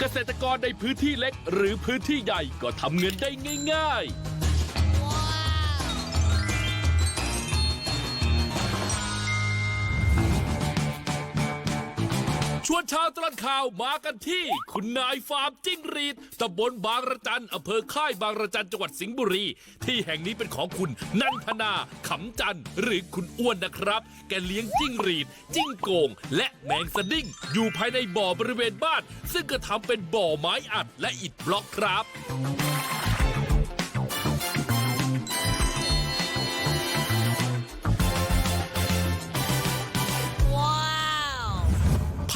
เกษตรกรในพื้นที่เล็กหรือพื้นที่ใหญ่ก็ทำเงินได้ง่าย ชวนชาวตลอดข่าวมากันที่ คุณนายฟาร์มจิ้งหรีดตำบลบางระจันอำเภอค่ายบางระจันจังหวัดสิงห์บุรี ที่แห่งนี้เป็นของคุณนันทนาขำจันหรือคุณอ้วนนะครับ แกเลี้ยงจิ้งหรีด จิ้งโกงและแมงสดิ้ง อยู่ภายในบ่อบริเวณบ้าน ซึ่งก็ทำเป็นบ่อไม้อัดและอิฐบล็อกครับ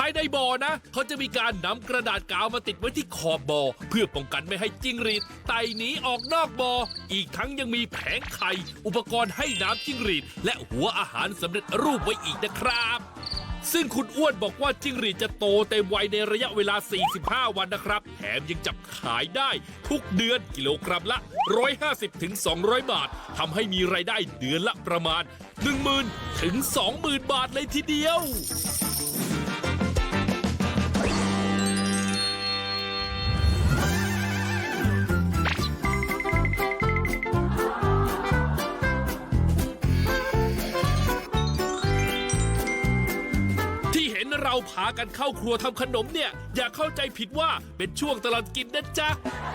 ภายในบ่อนะ เขาจะมีการนำกระดาษกาวมาติดไว้ที่ขอบบ่อ เพื่อป้องกันไม่ให้จิ้งหรีดไต่หนีออกนอกบ่อ อีกทั้งยังมีแผงไข่ อุปกรณ์ให้น้ำจิ้งหรีด และหัวอาหารสำเร็จรูปไว้อีกนะครับซึ่งคุณอ้วนบอกว่าจิ้งหรีดจะโตเต็มวัยในระยะเวลา 45 วันนะครับ แถมยังจับขายได้ทุกเดือนกิโลกรัมละ 150ถึง200 บาท ทำให้มีรายได้เดือนละประมาณ10,000ถึง20,000 บาทเลยทีเดียว เราพากันเข้าครัวทำขนมเนี่ย อย่าเข้าใจผิดว่าเป็นช่วงตลอดกินนะจ๊ะ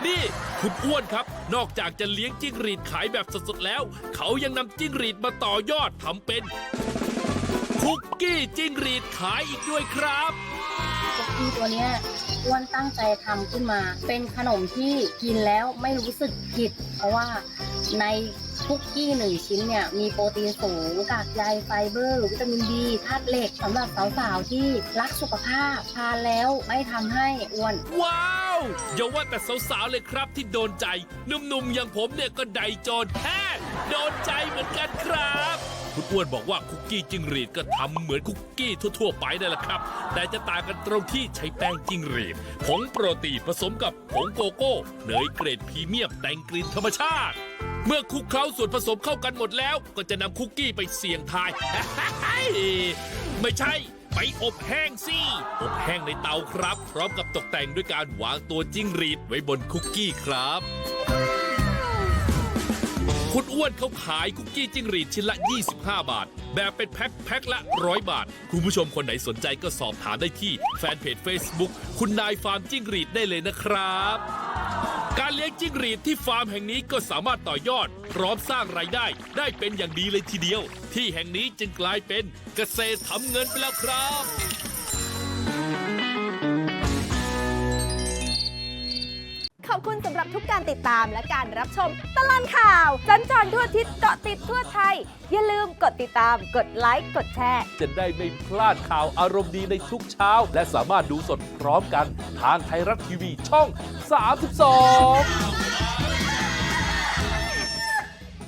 นี่คุณอ้วนครับ นอกจากจะเลี้ยงจิ้งหรีดขายแบบสดๆแล้ว เขายังนำจิ้งหรีดมาต่อยอดทำเป็นคุกกี้จิ้งหรีดขายอีกด้วยครับคุกกี้ตัวเนี้ย อ้วนตั้งใจทำขึ้นมา เป็นขนมที่กินแล้วไม่รู้สึกผิด เพราะว่าในคุกกี้หนึ่งชิ้นเนี่ยมีโปรตีนสูงกากใยไฟเบอร์วิตามินดีธาตุเหล็กสำหรับสาวๆที่รักสุขภาพทานแล้วไม่ทำให้อ้วน ว้าวอย่าว่าแต่สาวๆเลยครับที่โดนใจหนุ่มๆอย่างผมเนี่ยก็ได้โจนแท้โดนใจเหมือนกันครับ คุณอ้วนบอกว่าคุกกี้จิ้งหรีดก็ทำเหมือนคุกกี้ทั่ว ๆ ไปนั่นแหละครับ แต่จะต่างกันตรงที่ใช้แป้งจิ้งหรีดผงโปรตีนผสมกับผงโกโก้เนยเกรดพรีเมียมแต่งกลิ่นธรรมชาติ เมื่อคลุกเคล้าส่วนผสมเข้ากันหมดแล้ว ก็จะนำคุกกี้ไปเสี่ยงทาย ไม่ใช่ไปอบแห้งสิ อบแห้งในเตาครับ พร้อมกับตกแต่งด้วยการวางตัวจิ้งหรีดไว้บนคุกกี้ครับ คุณอ้วนเขาขายคุกกี้จิ้งหรีดชิ้นละ 25 บาท แบบเป็นแพ็คแพ็คละ 100 บาท คุณผู้ชมคนไหนสนใจก็สอบถามได้ที่แฟนเพจ Facebook คุณนายฟาร์มจิ้งหรีดได้เลยนะครับ การเลี้ยงจิ้งหรีดที่ฟาร์มแห่งนี้ก็สามารถต่อยอด พร้อมสร้างรายได้ ได้เป็นอย่างดีเลยทีเดียว ที่แห่งนี้จึงกลายเป็นเกษตรทำเงินไปแล้วครับ อบคุณสำหรับทุกการติดตามและการรับชมตลอดข่าวสัญจรทั่วทิศเกาะติดทั่วไทย อย่าลืมกดติดตาม กดไลค์กดแชร์ จะได้ไม่พลาดข่าวอารมณ์ดีในทุกเช้า และสามารถดูสดพร้อมกันทางไทยรัฐทีวีช่อง 32